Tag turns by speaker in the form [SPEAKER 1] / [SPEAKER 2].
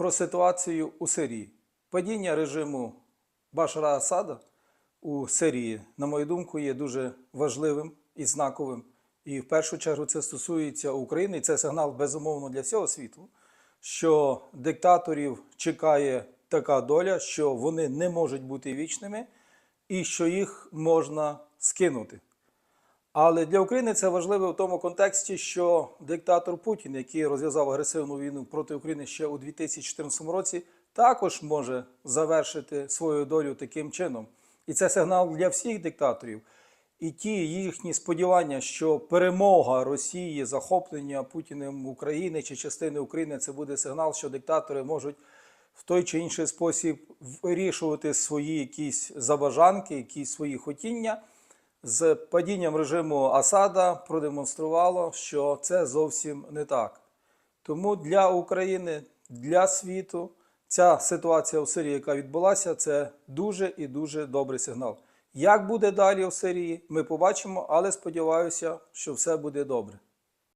[SPEAKER 1] про ситуацію у Сирії. Падіння режиму Башара Асада у Сирії, на мою думку, є дуже важливим і знаковим. І в першу чергу це стосується України, і це сигнал безумовно для всього світу, що диктаторів чекає така доля, що вони не можуть бути вічними і що їх можна скинути. Але для України це важливо в тому контексті, що диктатор Путін, який розв'язав агресивну війну проти України ще у 2014 році, також може завершити свою долю таким чином. І це сигнал для всіх диктаторів. І ті їхні сподівання, що перемога Росії, захоплення Путіним України чи частини України це буде сигнал, що диктатори можуть в той чи інший спосіб вирішувати свої якісь забажанки, якісь свої хотіння з падінням режиму Асада продемонструвало, що це зовсім не так. Тому для України, для світу ця ситуація в Сирії, яка відбулася, це дуже і дуже добрий сигнал. Як буде далі в Сирії, ми побачимо, але сподіваюся, що все буде добре.